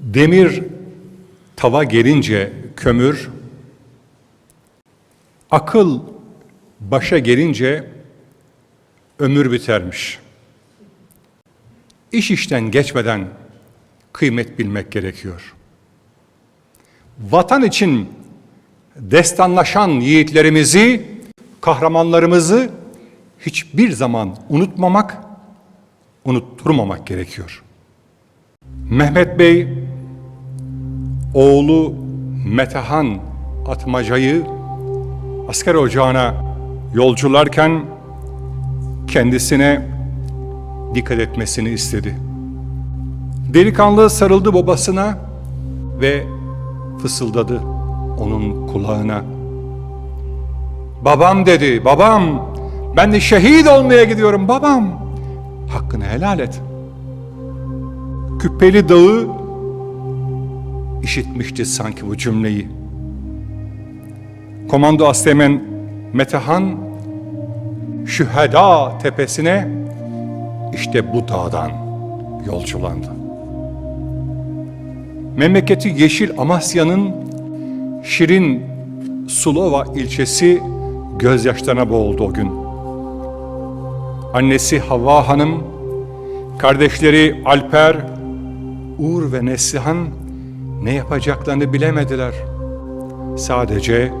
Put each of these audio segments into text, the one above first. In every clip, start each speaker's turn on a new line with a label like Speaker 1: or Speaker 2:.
Speaker 1: Demir tava gelince kömür, akıl başa gelince ömür bitermiş. İş işten geçmeden kıymet bilmek gerekiyor. Vatan için destanlaşan yiğitlerimizi, kahramanlarımızı hiçbir zaman unutmamak, unutturmamak gerekiyor. Mehmet Bey oğlu Metehan Atmaca'yı asker ocağına yolcularken kendisine dikkat etmesini istedi. Delikanlı sarıldı babasına ve fısıldadı onun kulağına. Babam dedi, babam ben de şehit olmaya gidiyorum babam. Hakkını helal et. Küppeli dağı işitmişti sanki bu cümleyi. Komando Asteğmen Metehan Şüheda tepesine işte bu dağdan yolculandı. Memleketi Yeşil Amasya'nın Şirin Sulova ilçesi gözyaşlarına boğuldu o gün. Annesi Havva Hanım, kardeşleri Alper, Uğur ve Neslihan ne yapacaklarını bilemediler. Sadece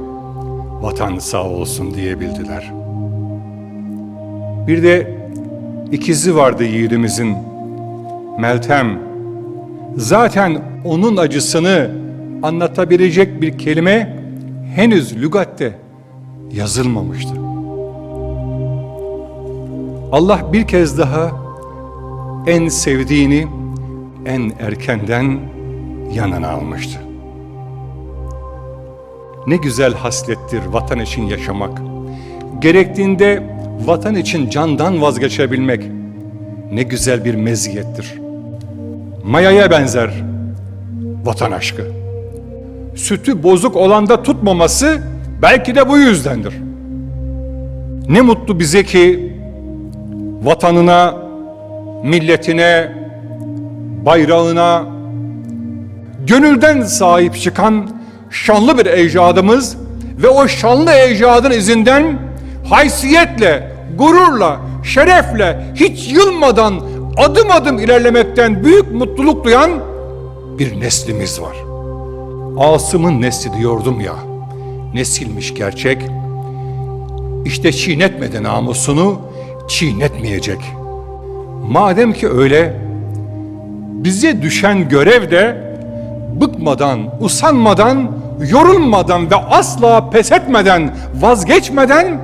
Speaker 1: vatan sağ olsun diyebildiler. Bir de ikizi vardı yiğidimizin. Meltem. Zaten onun acısını anlatabilecek bir kelime henüz lügatte yazılmamıştı. Allah bir kez daha en sevdiğini en erkenden yanına almıştı. Ne güzel haslettir vatan için yaşamak. Gerektiğinde vatan için candan vazgeçebilmek. Ne güzel bir meziyettir. Mayaya benzer vatan aşkı. Sütü bozuk olanda tutmaması belki de bu yüzdendir. Ne mutlu bize ki vatanına, milletine, bayrağına gönülden sahip çıkan şanlı bir ecdadımız ve o şanlı ecdadın izinden haysiyetle, gururla, şerefle, hiç yılmadan adım adım ilerlemekten büyük mutluluk duyan bir neslimiz var. Asım'ın nesli diyordum ya, nesilmiş gerçek. İşte çiğnetmedi namusunu, çiğnetmeyecek. Madem ki öyle, bize düşen görev de bıkmadan, usanmadan, yorulmadan ve asla pes etmeden, vazgeçmeden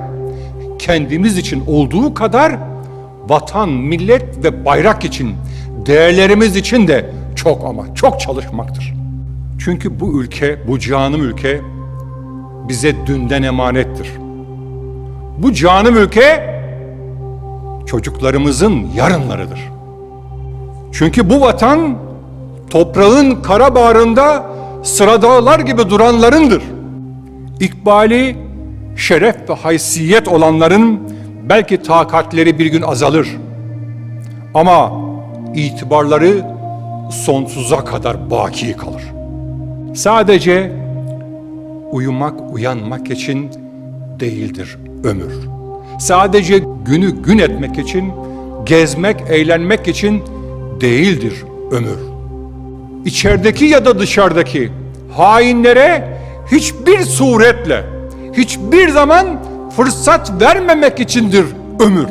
Speaker 1: kendimiz için olduğu kadar vatan, millet ve bayrak için, değerlerimiz için de çok ama çok çalışmaktır. Çünkü bu ülke, bu canım ülke bize dünden emanettir. Bu canım ülke çocuklarımızın yarınlarıdır. Çünkü bu vatan toprağın kara bağrında sıra dağlar gibi duranlarındır. İkbali, şeref ve haysiyet olanların belki takatleri bir gün azalır. Ama itibarları sonsuza kadar baki kalır. Sadece uyumak, uyanmak için değildir ömür. Sadece günü gün etmek için, gezmek, eğlenmek için değildir ömür. İçerideki ya da dışarıdaki hainlere hiçbir suretle, hiçbir zaman fırsat vermemek içindir ömür.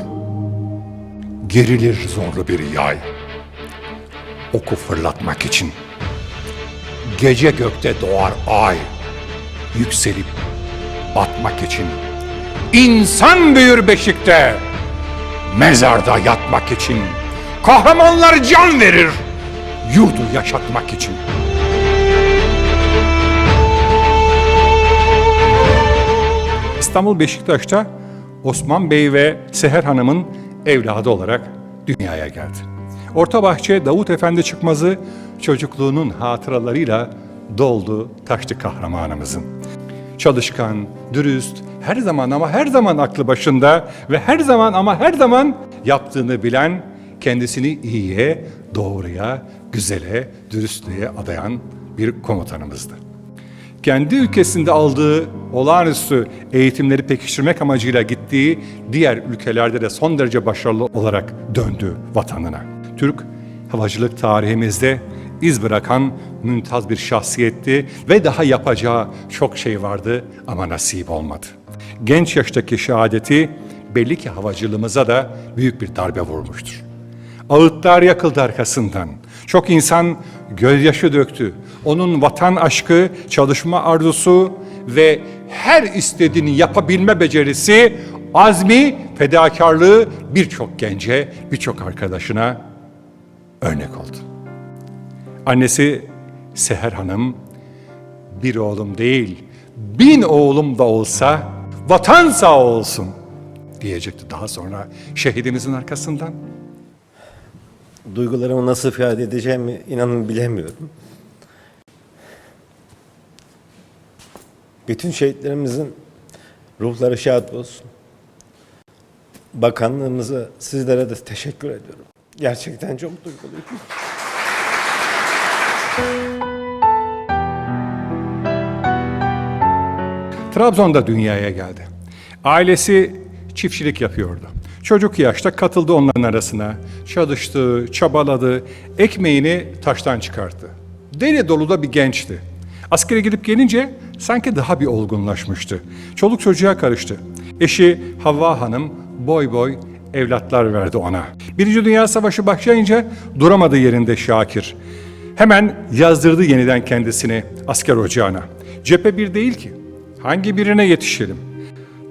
Speaker 1: Gerilir zorlu bir yay. Oku fırlatmak için. Gece gökte doğar ay. Yükselip batmak için. İnsan büyür beşikte. Mezarda yatmak için. Kahramanlar can verir. Yurdu yaşatmak için. İstanbul Beşiktaş'ta Osman Bey ve Seher Hanım'ın evladı olarak dünyaya geldi. Orta bahçe Davut Efendi çıkmazı çocukluğunun hatıralarıyla doldu taştı kahramanımızın. Çalışkan, dürüst, her zaman ama her zaman aklı başında ve her zaman ama her zaman yaptığını bilen, kendisini iyiye, doğruya, güzele, dürüstlüğe adayan bir komutanımızdı. Kendi ülkesinde aldığı olağanüstü eğitimleri pekiştirmek amacıyla gittiği diğer ülkelerde de son derece başarılı olarak döndü vatanına. Türk havacılık tarihimizde iz bırakan mümtaz bir şahsiyetti ve daha yapacağı çok şey vardı ama nasip olmadı. Genç yaştaki şehadeti belli ki havacılığımıza da büyük bir darbe vurmuştur. Ağıtlar yakıldı arkasından. Çok insan gözyaşı döktü. Onun vatan aşkı, çalışma arzusu ve her istediğini yapabilme becerisi, azmi, fedakarlığı birçok gence, birçok arkadaşına örnek oldu. Annesi Seher Hanım, bir oğlum değil, bin oğlum da olsa vatan sağ olsun diyecekti daha sonra şehidimizin arkasından.
Speaker 2: Duygularımı nasıl ifade edeceğimi inanın bilemiyorum. Bütün şehitlerimizin ruhları şad olsun. Bakanlığımıza, sizlere de teşekkür ediyorum. Gerçekten çok duyguluyum.
Speaker 1: Trabzon'da dünyaya geldi. Ailesi çiftçilik yapıyordu. Çocuk yaşta katıldı onların arasına. Çalıştı, çabaladı, ekmeğini taştan çıkarttı. Deli dolu da bir gençti. Askere gidip gelince sanki daha bir olgunlaşmıştı. Çoluk çocuğa karıştı. Eşi Havva Hanım boy boy evlatlar verdi ona. Birinci Dünya Savaşı başlayınca duramadı yerinde Şakir. Hemen yazdırdı yeniden kendisini asker ocağına. Cephe bir değil ki. Hangi birine yetişelim?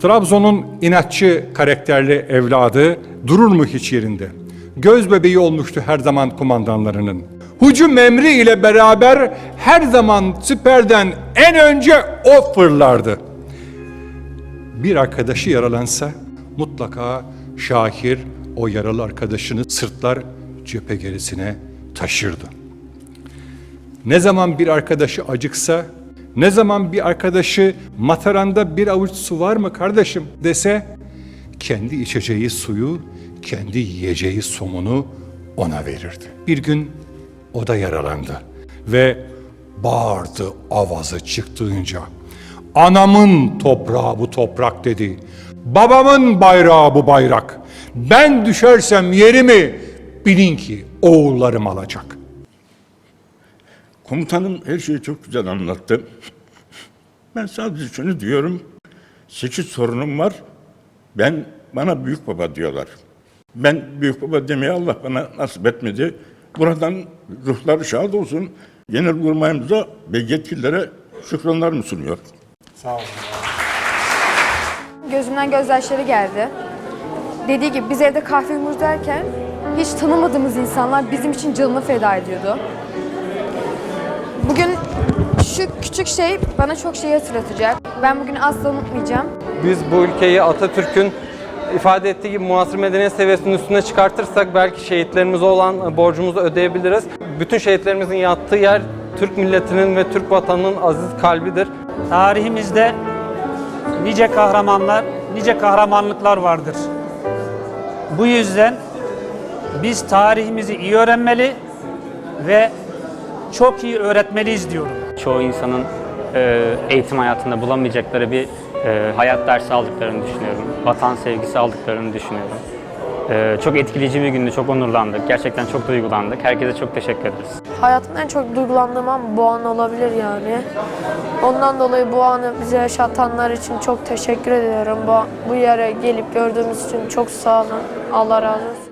Speaker 1: Trabzon'un inatçı karakterli evladı durur mu hiç yerinde? Göz bebeği olmuştu her zaman kumandanlarının. Hücum emri ile beraber her zaman siperden en önce o fırlardı. Bir arkadaşı yaralansa mutlaka Şakir o yaralı arkadaşını sırtlar cephe gerisine taşırdı. Ne zaman bir arkadaşı acıksa, ne zaman bir arkadaşı mataranda bir avuç su var mı kardeşim dese, kendi içeceği suyu, kendi yiyeceği somunu ona verirdi. Bir gün o da yaralandı ve bağırdı avazı çıktığınca. Anamın toprağı bu toprak dedi. Babamın bayrağı bu bayrak. Ben düşersem yerimi bilin ki oğullarım alacak.''
Speaker 3: Komutanım her şeyi çok güzel anlattı. Ben sadece şunu diyorum. Sekiz sorunum var. Ben bana büyük baba diyorlar. Ben büyük baba demeye Allah bana nasip etmedi. Buradan ruhları şad olsun. Genel kurmayımıza ve yetkililere şükranlarımı sunuyorum.
Speaker 4: Gözümden gözyaşları geldi. Dediği gibi biz evde kahve yumurta derken hiç tanımadığımız insanlar bizim için canını feda ediyordu. Bugün şu küçük şey bana çok şey hatırlatacak. Ben bugün asla unutmayacağım.
Speaker 5: Biz bu ülkeyi Atatürk'ün ifade ettiği gibi muasır medeniyet seviyesinin üstüne çıkartırsak belki şehitlerimize olan borcumuzu ödeyebiliriz. Bütün şehitlerimizin yattığı yer Türk milletinin ve Türk vatanının aziz kalbidir.
Speaker 6: Tarihimizde nice kahramanlar, nice kahramanlıklar vardır. Bu yüzden biz tarihimizi iyi öğrenmeli ve çok iyi öğretmeliyiz diyorum.
Speaker 7: çoğu insanın e, eğitim hayatında bulamayacakları bir e, hayat dersi aldıklarını düşünüyorum. Vatan sevgisi aldıklarını düşünüyorum. E, çok etkileyici bir gündü, çok onurlandık. Gerçekten çok duygulandık. Herkese çok teşekkür ederiz.
Speaker 8: Hayatımda en çok duygulandığım an bu an olabilir yani. Ondan dolayı bu anı bize yaşatanlar için çok teşekkür ediyorum. Bu, bu yere gelip gördüğümüz için çok sağ olun. Allah razı olsun.